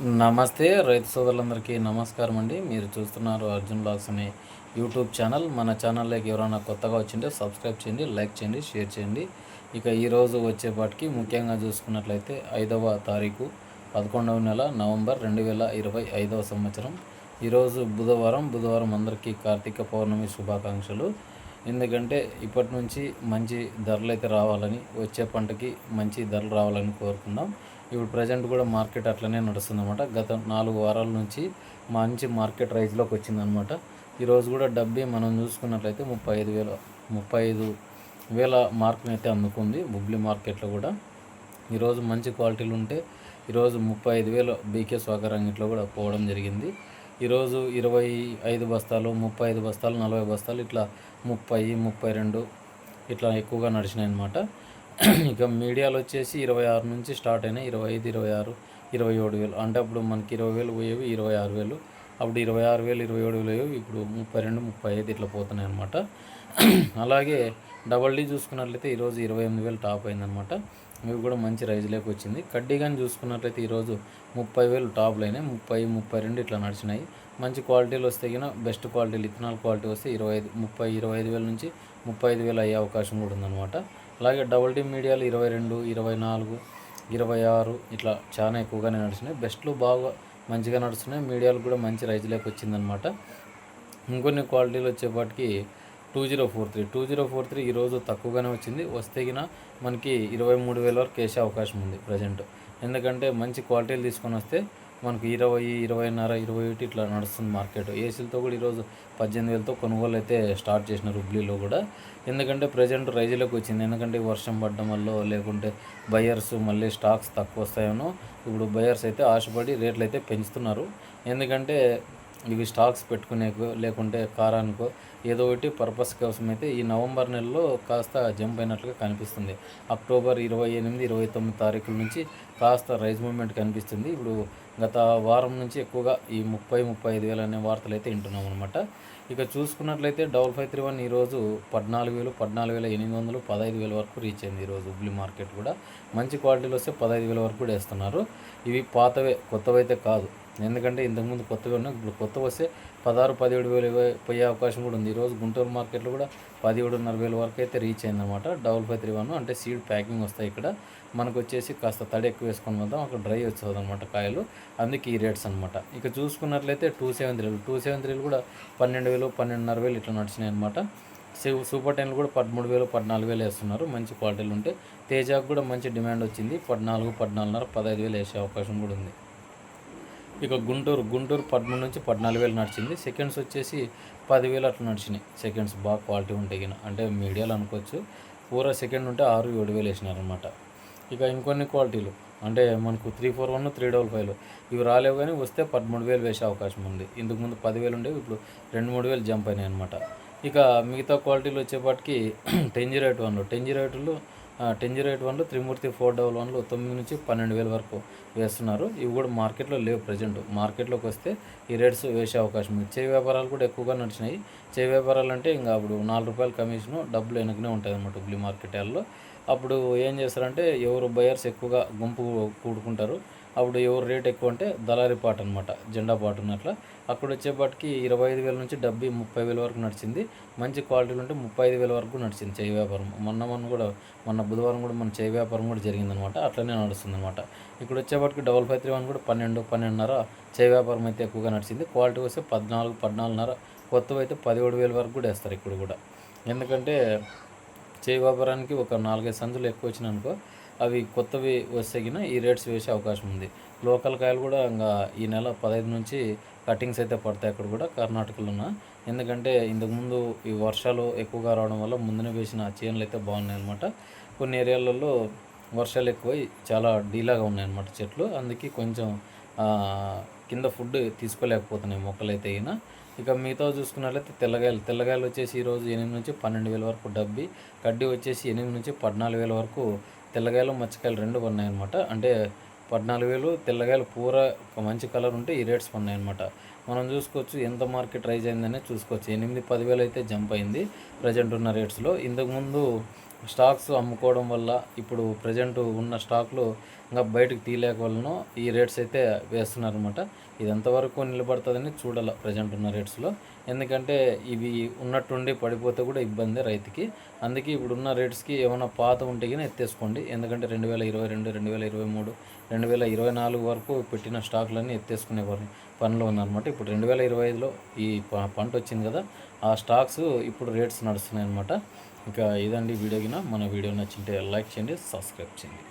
నమస్తే రైతు సోదరులందరికీ నమస్కారం అండి. మీరు చూస్తున్నారు అర్జున్ బ్లాగ్స్ అనే యూట్యూబ్ ఛానల్. మన ఛానల్లోకి ఎవరైనా కొత్తగా వచ్చింటే సబ్స్క్రైబ్ చేయండి లైక్ చేయండి షేర్ చేయండి. ఇక ఈరోజు వచ్చేపాటికి ముఖ్యంగా చూసుకున్నట్లయితే ఐదవ తారీఖు పదకొండవ నెల నవంబర్ రెండు వేల ఇరవై ఐదవ సంవత్సరం. ఈరోజు బుధవారం బుధవారం అందరికీ కార్తీక పౌర్ణమి శుభాకాంక్షలు. ఎందుకంటే ఇప్పటి నుంచి మంచి ధరలు అయితే రావాలని వచ్చే పంటకి మంచి ధరలు రావాలని కోరుకుందాం. ఇప్పుడు ప్రజెంట్ కూడా మార్కెట్ అట్లనే నడుస్తుందన్నమాట. గత నాలుగు వారాల నుంచి మంచి మార్కెట్ రైజ్లోకి వచ్చిందనమాట ఈరోజు కూడా డబ్బీ మనం చూసుకున్నట్లయితే ముప్పై ఐదు వేల ముప్పై ఐదు వేల మార్కుని అయితే అందుకుంది బుబ్లీ మార్కెట్లో కూడా. ఈరోజు మంచి క్వాలిటీలు ఉంటే ఈరోజు ముప్పై ఐదు వేలు బీకే స్వాగరంగిట్లో కూడా పోవడం జరిగింది. ఈరోజు ఇరవై ఐదు బస్తాలు ముప్పై ఐదు బస్తాలు నలభై బస్తాలు ఇట్లా ముప్పై ముప్పై రెండు ఇట్లా ఎక్కువగా నడిచినాయి అనమాట ఇక మీడియాలో వచ్చేసి ఇరవై ఆరు నుంచి స్టార్ట్ అయినాయి. ఇరవై ఐదు ఇరవై ఆరు ఇరవై ఏడు వేలు. అంటే అప్పుడు మనకి ఇరవై వేలు పోయేవి ఇరవై ఆరు వేలు. అప్పుడు ఇరవై ఆరు వేలు ఇరవై ఏడు వేలు అయ్యేవి ఇప్పుడు ముప్పై రెండు ముప్పై ఐదు ఇట్లా పోతున్నాయి అనమాట అలాగే డబల్ డీ చూసుకున్నట్లయితే ఈరోజు ఇరవై ఎనిమిది వేలు టాప్ అయిందనమాట ఇవి కూడా మంచి రైజ్లోకి వచ్చింది. కడ్డీ కానీ చూసుకున్నట్లయితే ఈరోజు ముప్పై వేలు టాప్లు అయినాయి. ముప్పై ముప్పై రెండు ఇట్లా నడిచినాయి. మంచి క్వాలిటీలు వస్తే కినా బెస్ట్ క్వాలిటీలు ఇథనాల్ క్వాలిటీ వస్తే ఇరవై ఐదు ముప్పై ఇరవై ఐదు వేల నుంచి ముప్పై ఐదు వేలు అయ్యే అవకాశం కూడా ఉందన్నమాట. అలాగే డబుల్ టీ మీడియాలు ఇరవై రెండు ఇరవై నాలుగు ఇరవై ఆరు ఇట్లా చాలా ఎక్కువగానే నడుస్తున్నాయి. బెస్ట్లు బాగా మంచిగా నడుస్తున్నాయి. మీడియాలు కూడా మంచి రైజ్లోకి వచ్చిందనమాట ఇంకొన్ని క్వాలిటీలు వచ్చేపాటికి two zero four three. Two zero four three ఈరోజు తక్కువగానే వచ్చింది. వస్తే గిన మనకి ఇరవై మూడు వేల వరకు వేసే అవకాశం ఉంది ప్రజెంట్. ఎందుకంటే మంచి క్వాలిటీలు తీసుకొని వస్తే మనకు ఇరవై ఇరవైన్నర ఇరవై ఒకటి ఇట్లా నడుస్తుంది మార్కెట్. ఏసీలతో కూడా ఈరోజు పద్దెనిమిది వేలతో కొనుగోలు అయితే స్టార్ట్ చేసిన రుబ్లీలో కూడా. ఎందుకంటే ప్రజెంట్ రైజులకు వచ్చింది. ఎందుకంటే వర్షం పడడం వల్ల లేకుంటే బయర్స్ మళ్ళీ స్టాక్స్ తక్కువ వస్తాయనో ఇప్పుడు బయర్స్ అయితే ఆశపడి రేట్లు అయితే పెంచుతున్నారు. ఎందుకంటే ఇవి స్టాక్స్ పెట్టుకునే లేకుంటే కారానికో ఏదో ఒకటి పర్పస్ కోసం అయితే ఈ నవంబర్ నెలలో కాస్త జంప్ అయినట్లుగా కనిపిస్తుంది. అక్టోబర్ ఇరవై ఎనిమిది ఇరవై తొమ్మిది తారీఖుల నుంచి కాస్త రైజ్ మూమెంట్ కనిపిస్తుంది. ఇప్పుడు గత వారం నుంచి ఎక్కువగా ఈ ముప్పై ముప్పై ఐదు వేలు అనే వార్తలు అయితే వింటున్నాం అనమాట ఇక చూసుకున్నట్లయితే డబల్ ఫైవ్ త్రీ వన్ ఈరోజు పద్నాలుగు వేలు పద్నాలుగు వేల ఎనిమిది వందలు పదహైదు వేల వరకు రీచ్ అయింది ఈరోజు హుబ్లీ మార్కెట్ కూడా. మంచి క్వాలిటీలు వస్తే పదహైదు వేల వరకు కూడా వేస్తున్నారు. ఇవి పాతవే కొత్తవైతే కాదు. ఎందుకంటే ఇంతకుముందు కొత్తగా ఉన్నాయి. ఇప్పుడు కొత్త వస్తే పదహారు పదిహేడు వేలు పోయే అవకాశం కూడా ఉంది. ఈరోజు గుంటూరు మార్కెట్లో కూడా పదిహేడున్నర వేల వరకు అయితే రీచ్ అయిందన్నమాట. డబుల్ ఫైవ్ త్రీ వన్ అంటే సీడ్ ప్యాకింగ్ వస్తాయి ఇక్కడ. మనకు వచ్చేసి కాస్త తడి ఎక్కువ వేసుకొని వద్దాం అక్కడ డ్రై వచ్చేది అనమాట కాయలు. అందుకే ఈ రేట్స్ అనమాట ఇక చూసుకున్నట్లయితే టూ సెవెన్ త్రీలు టూ సెవెన్ త్రీలు కూడా పన్నెండు వేలు పన్నెండున్నర వేలు ఇట్లా నడిచినాయి అనమాట సూపర్ టెన్లు కూడా పదమూడు వేలు పద్నాలుగు వేలు వేస్తున్నారు. మంచి క్వాలిటీలు ఉంటే తేజాకు కూడా మంచి డిమాండ్ వచ్చింది. పద్నాలుగు పద్నాలుగున్నర పదహైదు వేలు వేసే అవకాశం కూడా ఉంది. ఇక గుంటూరు గుంటూరు పదమూడు నుంచి పద్నాలుగు వేలు నడిచింది. సెకండ్స్ వచ్చేసి పదివేలు అట్లా నడిచినాయి. సెకండ్స్ బాగా క్వాలిటీ ఉంటాయి గిన. అంటే మీడియాలో అనుకోవచ్చు. పూరా సెకండ్ ఉంటే ఆరు ఏడు వేలు వేసినారనమాట ఇక ఇంకొన్ని క్వాలిటీలు. అంటే మనకు three four one three double ఫైవ్లు. ఇవి రాలేవు కానీ వస్తే పదమూడు వేలు వేసే అవకాశం ఉంది. ఇంతకుముందు పదివేలు ఉండేవి ఇప్పుడు రెండు మూడు వేలు జంప్ అయినాయి అనమాట ఇక మిగతా క్వాలిటీలు వచ్చేపాటికి టెన్ జీరో ఎయిట్ వన్లు. టెన్ జీరో ఎయిట్లో టెన్ జీరో ఎయిట్ త్రిమూర్తి ఫోర్ డబల్ వన్లు తొమ్మిది నుంచి పన్నెండు వేల వరకు వేస్తున్నారు. ఇవి కూడా మార్కెట్లో లేవు ప్రజెంట్. మార్కెట్లోకి వస్తే ఈ రేట్స్ వేసే అవకాశం ఉంది. చేయి వ్యాపారాలు కూడా ఎక్కువగా నడిచినాయి. చేయి వ్యాపారాలు అంటే ఇంకా అప్పుడు నాలుగు రూపాయల కమిషను డబ్బులు వెనకనే ఉంటుంది అన్నమాట మార్కెట్ మార్కెట్లో అప్పుడు ఏం చేస్తారంటే ఎవరు బయర్స్ ఎక్కువగా గుంపు కూడుకుంటారు. అప్పుడు ఎవరు రేట్ ఎక్కువ అంటే దళారి పాట అనమాట జెండా పాట ఉన్నట్ల అక్కడ వచ్చేపాటికి ఇరవై ఐదు వేల నుంచి డెబ్బై ముప్పై వేల వరకు నడిచింది. మంచి క్వాలిటీలు ఉంటే ముప్పై ఐదు వేల వరకు నడిచింది చేయి వ్యాపారం. మొన్న మొన్న కూడా మొన్న బుధవారం కూడా మన చేయి వ్యాపారం కూడా జరిగిందనమాట అట్లనే నడుస్తుంది అనమాట ఇక్కడ వచ్చేపాటికి డబల్ ఫైవ్ త్రీ వన్ కూడా పన్నెండు పన్నెండున్నర చేయి వ్యాపారం అయితే ఎక్కువగా నడిచింది. క్వాలిటీ వస్తే పద్నాలుగు పద్నాలుగున్నర కొత్తవి అయితే పదిహేడు వేల వరకు కూడా వేస్తారు ఇక్కడ కూడా. ఎందుకంటే చేయి వ్యాపారానికి ఒక నాలుగైదు సందులు ఎక్కువ వచ్చినాయనుకో అవి కొత్తవి వస్తే ఈ రేట్స్ వేసే అవకాశం ఉంది. లోకల్ కాయలు కూడా ఇంకా ఈ నెల పదహైదు నుంచి కటింగ్స్ అయితే పడతాయి అక్కడ కూడా కర్ణాటకలో ఉన్న ఎందుకంటే ఇంతకుముందు ఈ వర్షాలు ఎక్కువగా రావడం వల్ల ముందునే వేసిన చేనులు అయితే బాగున్నాయి అనమాట కొన్ని ఏరియాలలో వర్షాలు ఎక్కువై చాలా డీలాగా ఉన్నాయన్నమాట చెట్లు. అందుకే కొంచెం కింద ఫుడ్ తీసుకోలేకపోతున్నాయి మొక్కలు అయితే అయినా ఇక మిగతా చూసుకున్నట్లయితే తెల్లగాయలు తెల్లగాయలు వచ్చేసి ఈరోజు ఎనిమిది నుంచి పన్నెండు వేల వరకు డబ్బి కడ్డీ వచ్చేసి ఎనిమిది నుంచి పద్నాలుగు వేల వరకు తెల్లగాయలు మచ్చకాయలు రెండు ఉన్నాయన్నమాట అంటే పద్నాలుగు వేలు తెల్లగాయలు పూర ఒక మంచి కలర్ ఉంటే ఈ రేట్స్ ఉన్నాయన్నమాట మనం చూసుకోవచ్చు ఎంత మార్కెట్ రైజ్ అయిందనే చూసుకోవచ్చు. ఎనిమిది పదివేలు అయితే జంప్ అయింది ప్రజెంట్ ఉన్న రేట్స్లో. ఇంతకుముందు స్టాక్స్ అమ్ముకోవడం వల్ల ఇప్పుడు ప్రజెంట్ ఉన్న స్టాక్లు ఇంకా బయటకు తీయలేక వలన ఈ రేట్స్ అయితే వేస్తున్నారు అనమాట ఇది ఎంతవరకు నిలబడుతుందని చూడాలి ప్రజెంట్ ఉన్న రేట్స్లో ఎందుకంటే ఇవి ఉన్నట్టుండి పడిపోతే కూడా ఇబ్బంది రైతుకి. అందుకే ఇప్పుడున్న రేట్స్కి ఏమైనా పాత ఉంటే కానీ ఎత్తేసుకోండి. ఎందుకంటే రెండు వేల ఇరవై రెండు రెండు వేల ఇరవై మూడు రెండు వేల ఇరవై నాలుగు వరకు పెట్టిన స్టాక్లన్నీ ఎత్తేసుకునేవారు పనులు పనిలో ఇప్పుడు రెండు వేల ఇరవై ఐదులో ఈ ప- పంట వచ్చింది కదా ఆ స్టాక్స్ ఇప్పుడు రేట్స్ నడుస్తున్నాయి అనమాట ఇంకా ఇదండి వీడియో కింద? మన వీడియో నచ్చింటే లైక్ చేయండి సబ్స్క్రైబ్ చేయండి.